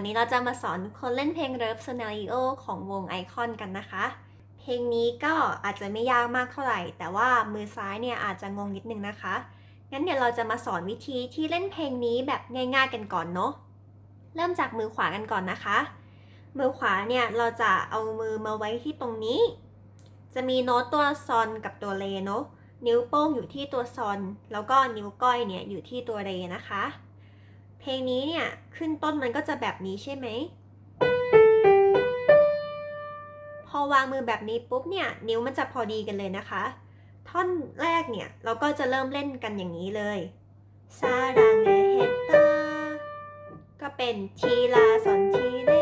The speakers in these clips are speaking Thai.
วันนี้เราจะมาสอนคนเล่นเพลง Love Scenario ของวงไอคอนกันนะคะ เพลงนี้ก็อาจจะไม่ยากมากเท่าไหร่ แต่ว่ามือซ้ายเนี่ยอาจจะงงนิดนึงนะคะ งั้นเดี๋ยวเราจะมาสอนวิธีที่เล่นเพลงนี้แบบง่ายๆกันก่อนเนาะ เริ่มจากมือขวากันก่อนนะคะ มือขวาเนี่ยเราจะเอามือมาไว้ที่ตรงนี้ จะมีโน้ตตัวซอนกับตัวเรเนาะ นิ้วโป้งอยู่ที่ตัวซอน แล้วก็นิ้วก้อยเนี่ยอยู่ที่ตัวเรนะคะ ลงนี้เนี่ย ขึ้นต้นมันก็จะแบบนี้ใช่ไหม พอวางมือแบบนี้ปุ๊บเนี่ย นิ้วมันจะพอดีกันเลยนะคะ ท่อนแรกเนี่ย เราก็จะเริ่มเล่นกันอย่างนี้เลยซาดังเอเฮตตาก็เป็นทีลาสอนทีเล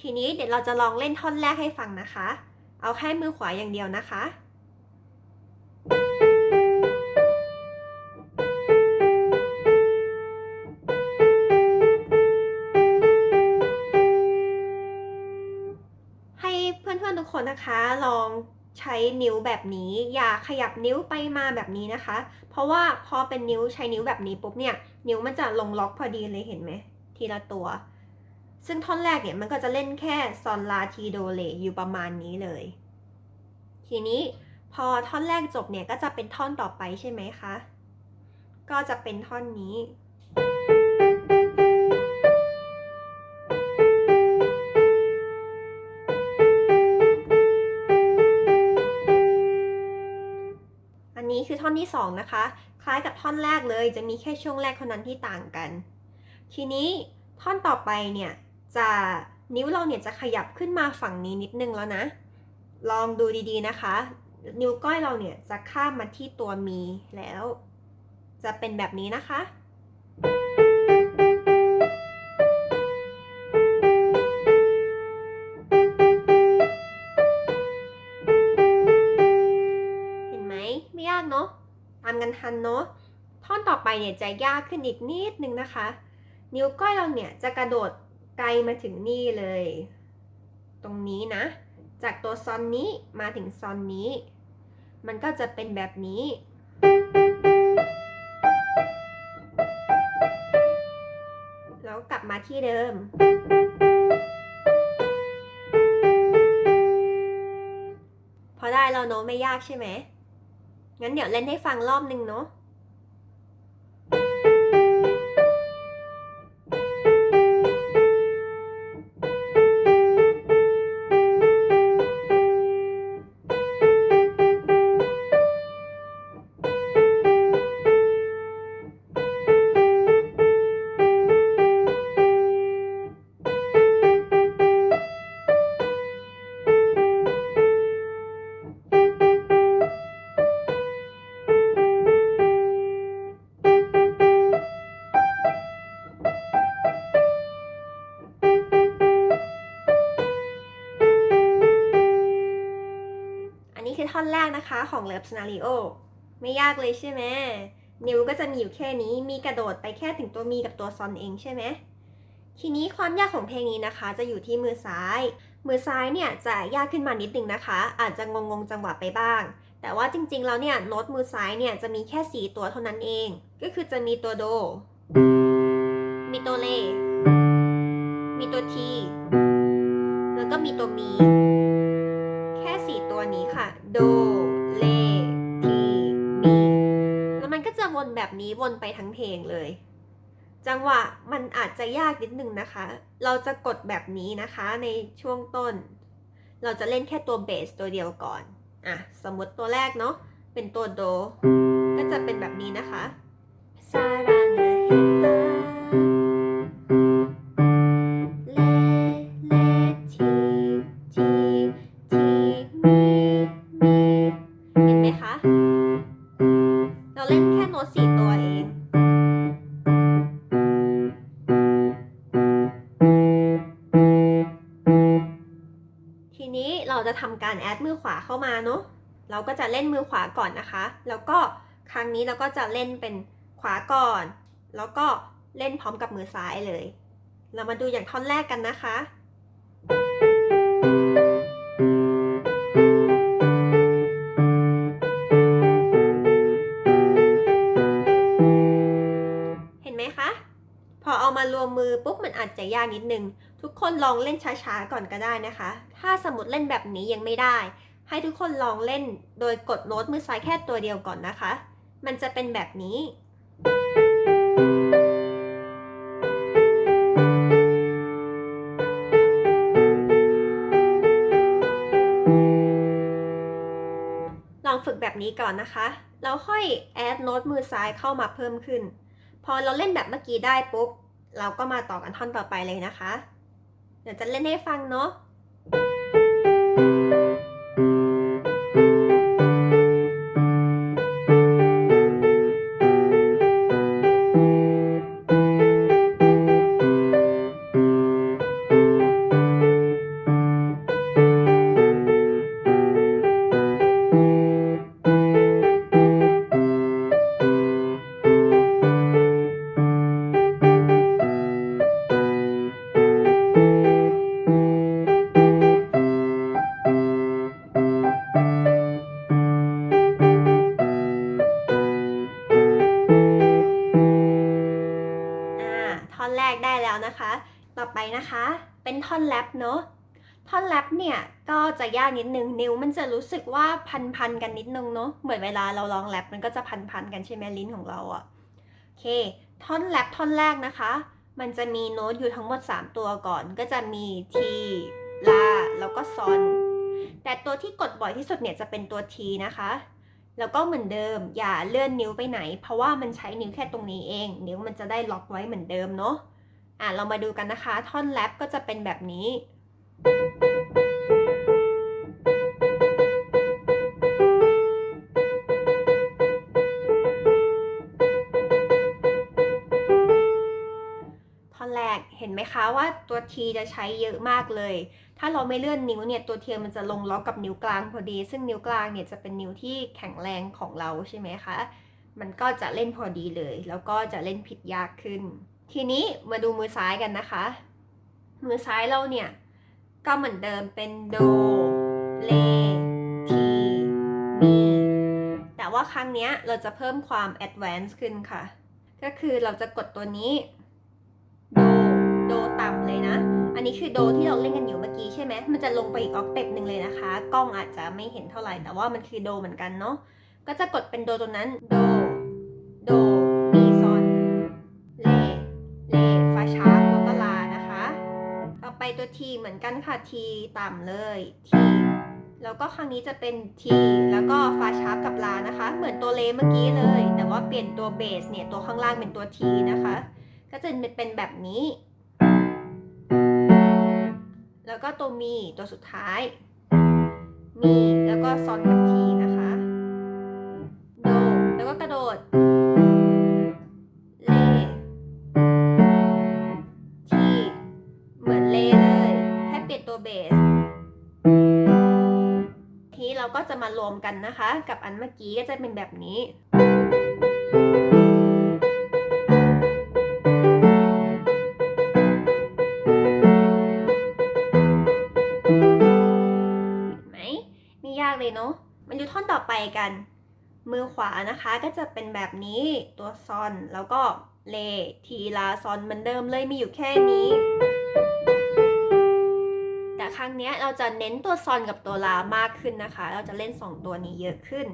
ทีนี้เดี๋ยวเราจะลองเล่นท่อนแรกให้ฟังนะคะ เอาแค่มือขวาอย่างเดียวนะคะ นะคะ ลองใช้นิ้วแบบนี้ อย่าขยับนิ้วไปมาแบบนี้นะคะ เพราะว่าพอเป็นนิ้วใช้นิ้วแบบนี้ปุ๊บเนี่ย นิ้วมันจะลงล็อกพอดีเลยเห็นไหมทีละตัว ซึ่งท่อนแรกเนี่ยมันก็จะเล่นแค่ซอนลาทีโดเลอยู่ประมาณนี้เลย ทีนี้พอท่อนแรกจบเนี่ยก็จะเป็นท่อนต่อไปใช่ไหมคะ ก็จะเป็นท่อนนี้ นี้คือท่อนที่สองนะคะ คล้ายกับท่อนแรกเลย จะมีแค่ช่วงแรกเท่านั้นที่ต่างกัน ทีนี้ท่อนต่อไปเนี่ยจะนิ้วเราเนี่ยจะขยับขึ้นมาฝั่งนี้นิดนึงแล้วนะ ลองดูดีๆนะคะ นิ้วก้อยเราเนี่ยจะข้ามมาที่ตัวมีแล้ว จะเป็นแบบนี้นะคะ กันทันเนาะท่อนต่อไปเนี่ยจะยากขึ้นอีกนิดนึงนะคะ นิ้วก้อยเราเนี่ยจะกระโดดไกลมาถึงนี่เลย ตรงนี้นะ จากตัวซอนนี้มาถึงซอนนี้ มันก็จะเป็นแบบนี้ แล้วกลับมาที่เดิมพอได้แล้วเนาะไม่ยากใช่ไหม งั้นเดี๋ยวเล่นให้ฟังรอบนึงเนาะ นะคะของ Love Scenario ไม่ยากเลยใช่ไหมนิวก็จะมีอยู่แค่นี้มีกระโดดไปแค่ถึงตัวมีกับตัวซอนเองใช่ไหมทีนี้ความยากของเพลงนี้นะคะ จะอยู่ที่มือซ้าย มือซ้ายเนี่ยจะยากขึ้นมานิดนึงนะคะ อาจจะงงๆจังหวะไปบ้าง แต่ว่าจริงๆแล้วเนี่ยโน้ตมือซ้ายเนี่ยจะมีแค่ 4 ตัวเท่านั้นเอง ก็คือจะมีตัวโด มีตัวเล มีตัวที แล้วก็มีตัวมี แค่ 4 ตัวนี้ค่ะ โด แบบนี้วนไปทั้งเพลงเลย จังหวะมันอาจจะยากนิดนึงนะคะ เราจะกดแบบนี้นะคะในช่วงต้น เราจะเล่นแค่ตัวเบสตัวเดียวก่อน อะ สมมติตัวแรกเนาะเป็นตัวโด ก็จะเป็นแบบนี้นะคะซารัง การแอดมือขวาเข้ามาเนาะเราก็จะเล่นมือขวาก่อนนะคะ แล้วก็ครั้งนี้เราก็จะเล่นเป็นขวาก่อน แล้วก็เล่นพร้อมกับมือซ้ายเลย เรามาดูอย่างท่อนแรกกันนะคะเห็นไหมคะพอเอามารวมมือปุ๊บมันอาจจะยากนิดนึง ทุกคนลองเล่นช้าๆก่อนก็ได้นะคะ ถ้าสมมติเล่นแบบนี้ยังไม่ได้ ให้ทุกคนลองเล่นโดยกดโน้ตมือซ้ายแค่ตัวเดียวก่อนนะคะ มันจะเป็นแบบนี้ ลองฝึกแบบนี้ก่อนนะคะแล้วค่อยแอดโน้ตมือซ้ายเข้ามาเพิ่มขึ้น พอเราเล่นแบบเมื่อกี้ได้ปุ๊บ เราก็มาต่อกันท่อนต่อไปเลยนะคะ เดี๋ยวจะเล่นให้ฟังเนาะ นะคะ ต่อไปนะคะ เป็นท่อนแรปเนอะท่อนแรปเนี่ยก็จะยากนิดนึงนิ้วมันจะรู้สึกว่าพันๆกันนิดนึงเนอะเหมือนเวลาเราร้องแรปมันก็จะพันๆกันใช่ไหมลิ้นของเราอะโอเค ท่อนแรปท่อนแรกนะคะ มันจะมีโน้ตอยู่ทั้งหมด 3 ตัวก่อน ก็จะมีทีลาแล้วก็ซอนแต่ตัวที่กดบ่อยที่สุดเนี่ยจะเป็นตัวทีนะคะ แล้วก็เหมือนเดิมอย่าเลื่อนนิ้วไปไหน เพราะว่ามันใช้นิ้วแค่ตรงนี้เอง นิ้วมันจะได้ล็อกไว้เหมือนเดิมเนาะ อะเรามาดูกันนะคะ ท่อนแรปก็จะเป็นแบบนี้ ท่อนแรกเห็นไหมคะว่าตัวทีจะใช้เยอะมากเลย ถ้าเราไม่เลื่อนนิ้วเนี่ยตัวเทียมมันจะลงล็อกกับนิ้วกลางพอดี ซึ่งนิ้วกลางเนี่ยจะเป็นนิ้วที่แข็งแรงของเราใช่ไหมคะ มันก็จะเล่นพอดีเลย แล้วก็จะเล่นผิดยากขึ้น ทีนี้มาดูมือซ้ายกันนะคะ มือซ้ายเราเนี่ย ก็เหมือนเดิมเป็นโด เล ที มี แต่ว่าครั้งนี้เราจะเพิ่มความแอดวานซ์ขึ้นค่ะ ก็คือเราจะกดตัวนี้ โด โดต่ำเลยนะ อันนี้คือโดที่เราเล่นกันอยู่เมื่อกี้ใช่ไหม มันจะลงไปอีกออกเต็ปหนึ่งเลยนะคะ กล้องอาจจะไม่เห็นเท่าไหร่ แต่ว่ามันคือโดเหมือนกันเนาะ ก็จะกดเป็นโดตัวนั้น โด ตัวทีเหมือนกันค่ะทีต่ำเลยทีแล้วก็ครั้งนี้จะเป็นทีแล้วก็ฟาชาร์ปกับลานะคะ เหมือนตัวเลเมื่อกี้เลย แต่ว่าเปลี่ยนตัวเบสเนี่ยตัวข้างล่างเป็นตัวทีนะคะ ก็จะเป็นแบบนี้ แล้วก็ตัวมีตัวสุดท้าย มีแล้วก็ซอนกับทีนะคะ โด แล้วก็กระโดด ก็จะมารวมกันนะคะ กับอันเมื่อกี้ก็จะเป็นแบบนี้ไหมไม่ยากเลยเนาะมันดูท่อนต่อไปกัน มือขวานะคะก็จะเป็นแบบนี้ตัวซอนแล้วก็เลทีลาซอนเหมือนเดิมเลยมีอยู่แค่นี้ ครั้งนี้เราจะเน้นตัวซอนกับตัวลามากขึ้นนะคะ เราจะเล่น 2 ตัวนี้เยอะขึ้น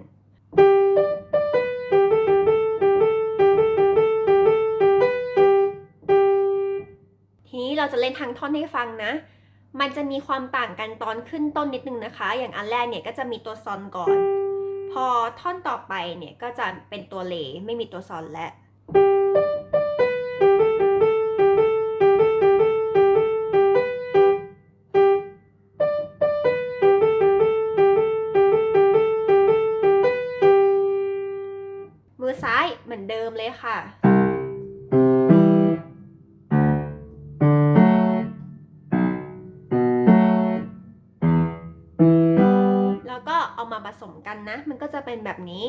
ทีนี้เราจะเล่นทั้งท่อนให้ฟังนะ มันจะมีความต่างกันตอนขึ้นต้นนิดนึงนะคะ อย่างอันแรกเนี่ยก็จะมีตัวซอนก่อน พอท่อนต่อไปเนี่ยก็จะเป็นตัวเลไม่มีตัวซอนแล้ว อนเดิมเลยค่ะ แล้วก็เอามาผสมกันนะ มันก็จะเป็นแบบนี้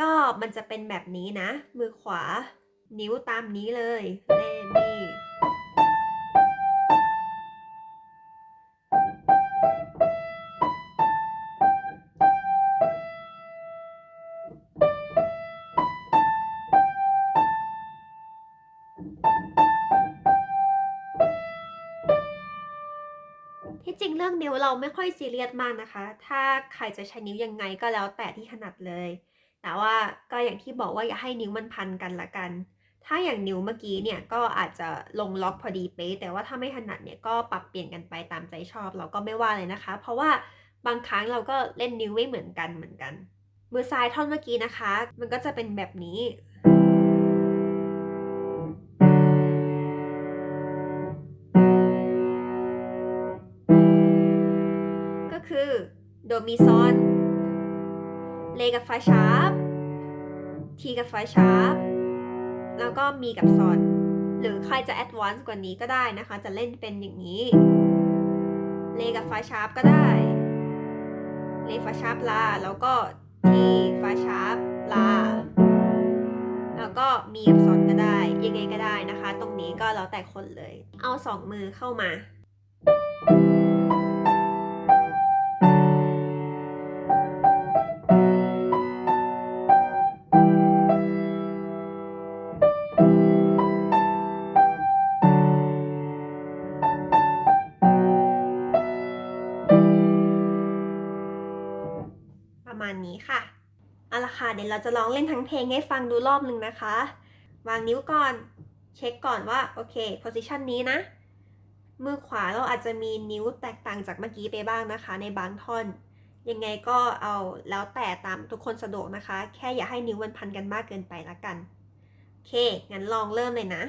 ก็มันจะเป็นแบบนี้นะ มือขวา นิ้วตามนี้เลยเลมีที่จริงเรื่องนิ้วเราไม่ค่อยซีเรียสมากนะคะ ถ้าใครจะใช้นิ้วยังไงก็แล้วแต่ที่ถนัดเลย แต่ว่าก็อย่างที่บอกว่าอย่าให้นิ้วมันพันกันละกัน ถ้าอย่างนิ้วเมื่อกี้เนี่ยก็อาจจะลงล็อกพอดีเป๊ะแต่ว่าถ้าไม่ถนัดเนี่ยก็ปรับเปลี่ยนกันไปตามใจชอบ เราก็ไม่ว่าเลยนะคะ เพราะว่าบางครั้งเราก็เล่นนิ้วไม่เหมือนกันเหมือนกัน มือซ้ายท่อนเมื่อกี้นะคะ มันก็จะเป็นแบบนี้ก็คือโดมีซอนเลกับไฟชาร์ปทีกับไฟชาร์ป แล้วก็มีกับซอน หรือใครจะแอดวานซ์กว่านี้ก็ได้นะคะ จะเล่นเป็นอย่างนี้ เลกับฟาชาร์ปก็ได้ เลฟาชาร์ปลา แล้วก็ทีฟาชาร์ปลา แล้วก็มีกับซอนก็ได้ ยังไงก็ได้นะคะ ตรงนี้ก็แล้วแต่คนเลย เอาสองมือเข้ามา ค่ะ เดี๋ยวเราจะลองเล่นทั้งเพลงให้ฟังดูรอบหนึ่งนะคะ วางนิ้วก่อน เช็คก่อนว่า โอเคโพสิชันนี้นะ มือขวาเราอาจจะมีนิ้วแตกต่างจากเมื่อกี้ไปบ้างนะคะ ในบางท่อน ยังไงก็เอาแล้วแต่ตามทุกคนสะดวกนะคะ แค่อย่าให้นิ้วมันพันกันมากเกินไปละกัน โอเค งั้นลองเริ่มเลยนะ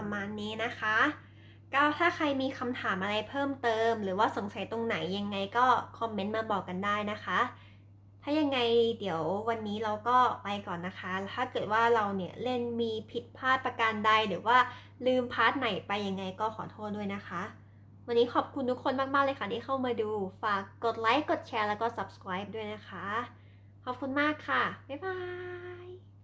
ประมาณนี้นะคะก็ถ้าใครมีคำถามอะไรเพิ่มเติม หรือว่าสงสัยตรงไหนยังไงก็คอมเมนต์มาบอกกันได้นะคะ ถ้ายังไงเดี๋ยววันนี้เราก็ไปก่อนนะคะ ถ้าเกิดว่าเราเนี่ยเล่นมีผิดพลาดประการใด หรือว่าลืมพาร์ทไหนไปยังไงก็ขอโทษด้วยนะคะ วันนี้ขอบคุณทุกคนมาก ๆ เลยค่ะที่เข้ามาดู ฝากกดไลค์ กดแชร์ แล้วก็ subscribe ด้วยนะคะ ขอบคุณมากค่ะ บ๊ายบาย